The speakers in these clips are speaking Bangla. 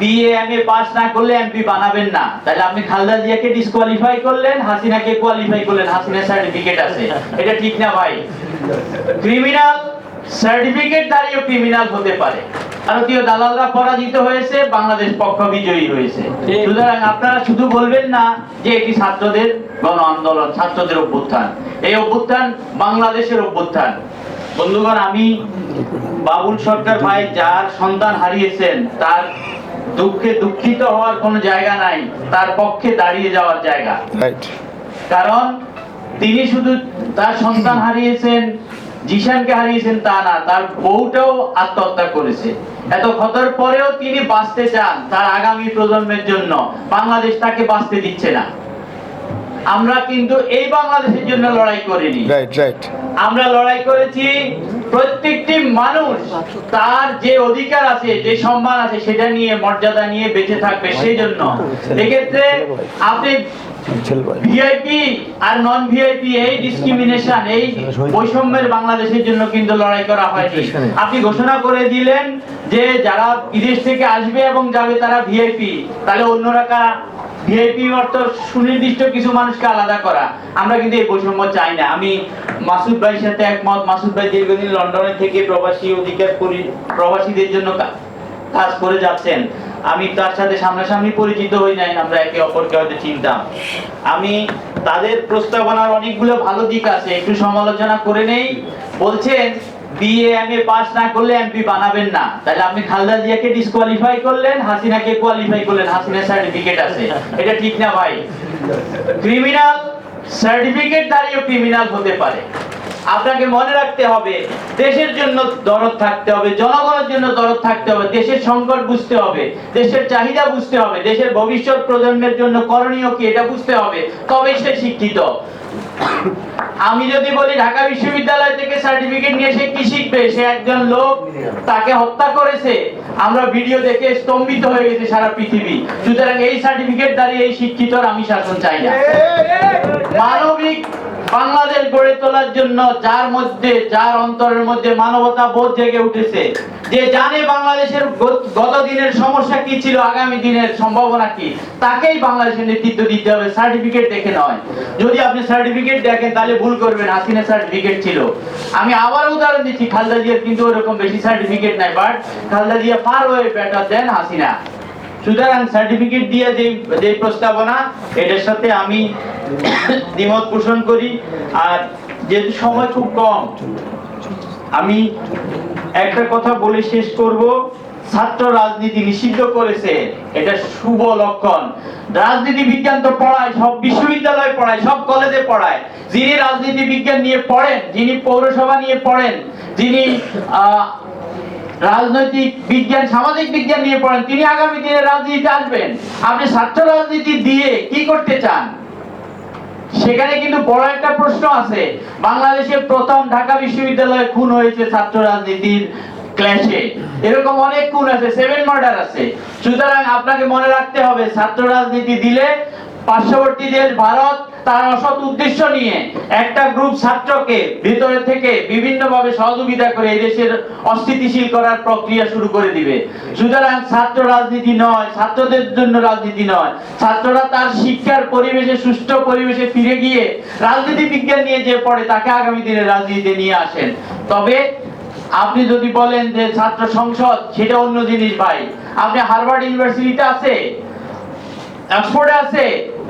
বিএ এম এ পাস না করলে এমপি বানাবেন না। তাহলে আপনি খালেদা জিয়াকে ডিসকোয়ালিফাই করলেন হাসিনাকে কোয়ালিফাই করলেন হাসিনার সার্টিফিকেট আছে। এটা ঠিক না ভাই? ক্রিমিনাল সার্টিফিকেট দাঁড়িয়ে ক্রিমিনাল হতে পারে। ভারতীয় দালালরা পরাজিত হয়েছে বাংলাদেশ পক্ষ বিজয়ী হয়েছে। সুতরাং আপনারা শুধু বলবেন না যে এটি ছাত্রদের গণ আন্দোলন ছাত্রদের অভ্যুত্থান। এই অভ্যুত্থান বাংলাদেশের অভ্যুত্থান। বন্ধুগণ আমি বাবুল সরকার ভাই যার সন্তান হারিয়েছেন তার দুঃখে দুঃখিত হওয়ার কোনো জায়গা নাই তার পক্ষে দাঁড়িয়ে যাওয়ার জায়গা। কারণ তিনি শুধু তার সন্তান হারিয়েছেন জিশানকে হারিয়েছেন তা না তার বউটাও আত্মহত্যা করেছে। এত ক্ষতর পরেও তিনি বাঁচতে চান তার আগামী প্রজন্মের জন্য। বাংলাদেশ তাকে বাঁচতে দিচ্ছে না। আমরা কিন্তু এই বাংলাদেশের জন্য লড়াই করিনি। রাইট রাইট আমরা লড়াই করেছি প্রত্যেকটি মানুষ তার যে অধিকার আছে যে সম্মান আছে সেটা নিয়ে মর্যাদা নিয়ে বেঁচে থাকবে সেই জন্য। এক্ষেত্রে আপনি ভিআইপি আর নন ভিআইপি এই ডিসক্রিমিনেশন এই বৈষম্যের বাংলাদেশের জন্য কিন্তু লড়াই করা হয়নি। আপনি ঘোষণা করে দিলেন যে যারা বিদেশ থেকে আসবে এবং যাবে তারা ভিআইপি তাহলে অন্যরা কারা? ভিআইপি অর্থ সুনির্দিষ্ট কিছু মানুষকে আলাদা করা। আমরা কিন্তু এই বৈষম্য চাই না। আমি মাসুদ ভাইয়ের সাথে একমত। মাসুদ ভাই দীর্ঘদিন লন্ডনে থেকে প্রবাসী অধিকার করি প্রবাসীদের জন্য কাজ করে যাচ্ছেন। আমি তার সাথে সামনাসামনি পরিচিত হই নাই। আমরা একে অপরকে হয়তো চিনতাম। আমি তাদের প্রস্তাবনার অনেকগুলো ভালো দিক আছে। একটু সমালোচনা করে নেই। বলছেন বিএ এম এ পাস না করলে এমপি বানাবেন না। তাহলে আপনি জিয়াকে ডিসকোয়ালিফাই করলেন, হাসিনাকে কোয়ালিফাই করলেন সার্টিফিকেট আছে। এটা ঠিক না ভাই? ক্রিমিনাল সার্টিফিকেট দাঁড়িয়ে ক্রিমিনাল হতে পারে। আপনাকে মনে রাখতে হবে, দেশের জন্য দরদ থাকতে হবে, জনগণের জন্য দরদ থাকতে হবে, দেশের সংকট বুঝতে হবে, দেশের চাহিদা বুঝতে হবে, দেশের ভবিষ্যৎ প্রজন্মের জন্য করণীয় কি এটা বুঝতে হবে তবে সে শিক্ষিত। আমি যদি বলি ঢাকা বিশ্ববিদ্যালয় থেকে সার্টিফিকেট নিয়ে সে কি শিখবে সে একজন লোক তাকে হত্যা করেছে আমরা ভিডিও দেখে স্তম্ভিত হয়ে গেছে সারা পৃথিবী সুতরাং এই সার্টিফিকেট দাঁড়িয়ে এই শিক্ষিতর আমি শাসন চাই না মানবিক বাংলাদেশ গড়ে তোলার জন্য যার মধ্যে, যার অন্তরের মধ্যে মানবতা বোধ জেগে উঠেছে, যে জানে বাংলাদেশের গত দিনের সমস্যা কি ছিল, আগামী দিনের সম্ভাবনা কি, তাকেই বাংলাদেশের নেতৃত্ব দিতে হবে, সার্টিফিকেট দেখে নয়। যদি আপনি সার্টিফিকেট দেখেন, তাহলে ভুল করবেন, হাসিনা সার্টিফিকেট ছিল। আমি আবার উদাহরণ দিচ্ছি, খালদা জিয়ার কিন্তু ওরকম বেশি সার্টিফিকেট নাই but Khaleda Zia far way better than Hasina. সুতরাং সার্টিফিকেট দিয়ে যে যে প্রস্তাবনা, এটার সাথে আমি দ্বিমত পোষণ করি। আর যেহেতু সময় খুব কম, আমি একটা কথা বলে শেষ করব। ছাত্র রাজনীতি নিষিদ্ধ করেছে, এটা শুভ লক্ষণ। রাজনীতি বিজ্ঞান তো পড়ায়, সব বিশ্ববিদ্যালয়ে পড়ায়, সব কলেজে পড়ায়। যিনি রাজনীতি বিজ্ঞান নিয়ে পড়েন, যিনি পৌরসভা নিয়ে পড়েন, যিনি রাজনৈতিক বিজ্ঞান, সামাজিক বিজ্ঞান নিয়ে পড়েন। তিনি আগামী দিনে রাজনীতিতে আসবেন। আপনি ছাত্র রাজনীতি দিয়ে কি করতে চান? সেখানে কিন্তু বড় একটা প্রশ্ন আছে। বাংলাদেশের প্রথম ঢাকা বিশ্ববিদ্যালয়ে খুন হয়েছে ছাত্র রাজনীতির ক্ল্যাশে এরকম অনেক খুন আছে সেভেন মার্ডার আছে। সুতরাং আপনাকে মনে রাখতে হবে, ছাত্র রাজনীতি দিলে পার্শ্ববর্তী দেশ ভারত, তার অসৎ উদ্দেশ্য নিয়ে একটা গ্রুপ ছাত্রকে ভিতরে থেকে বিভিন্নভাবে সহযোগিতা করে এই দেশের অস্থিতিশীল করার প্রক্রিয়া শুরু করে দিবে। সুতরাং ছাত্র রাজনীতি নয়, ছাত্রদের জন্য রাজনীতি নয়। ছাত্ররা তার শিক্ষার পরিবেশে, সুষ্ঠু পরিবেশে ফিরে গিয়ে রাজনীতি বিজ্ঞান নিয়ে যে পড়ে, তাকে আগামী দিনে রাজনীতিতে নিয়ে আসেন। তবে আপনি যদি বলেন যে ছাত্র সংসদ, সেটা অন্য জিনিস ভাই। আপনি হার্ভার্ড ইউনিভার্সিটিতে আছে, অক্সফোর্ডে আছে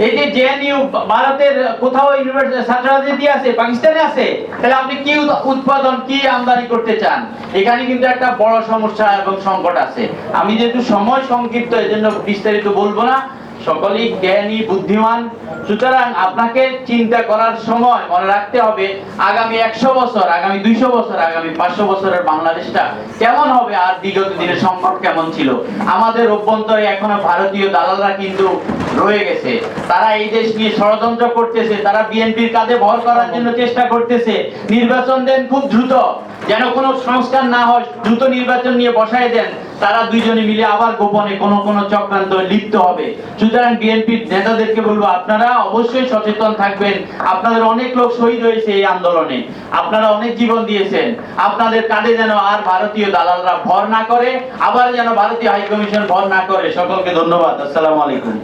এই যে জেএনইউ ভারতের কোথাও ইউনিভার্সিটি দিয়ে আছে পাকিস্তানে আছে তাহলে আপনি কি উৎপাদন, কি আমদানি করতে চান? এখানে কিন্তু একটা বড় সমস্যা এবং সংকট আছে। আমি যেহেতু সময় সংক্ষিপ্ত, এজন্য বিস্তারিত বলব না। সকলেই জ্ঞানী, বুদ্ধিমান। সুতরাং আপনাকে চিন্তা করার সময় মনে রাখতে হবে, আগামী একশো বছর, আগামী দুইশো বছর, আগামী পাঁচশো বছরের বাংলাদেশটা কেমন হবে আর বিগত দিনের সংকট কেমন ছিল? আমাদের অভ্যন্তরে এখনও ভারতীয় দালালরা কিন্তু রয়ে গেছে। তারা এই দেশ নিয়ে ষড়যন্ত্র করতেছে, তারা বিএনপির কাজে ভর করার জন্য চেষ্টা করতেছে। নির্বাচন দেন খুব দ্রুত। যেন কোনো সংস্কার না হয়, দ্রুত নির্বাচন নিয়ে বসায় দেন, তারা দুইজনে মিলে আবার গোপনে কোনো কোনো চক্রান্ত লিপ্ত হবে। সুতরাং বিএনপির নেতাদেরকে বলব, আপনারা অবশ্যই সচেতন থাকবেন। আপনাদের অনেক লোক শহীদ হয়েছে এই আন্দোলনে। আপনারা অনেক জীবন দিয়েছেন। আপনাদের কাঁধে যেন আর ভারতীয় দালালরা ভর না করে, আবার যেন ভারতীয় হাইকমিশন ভর না করে। সকলকে ধন্যবাদ। আসসালামু আলাইকুম।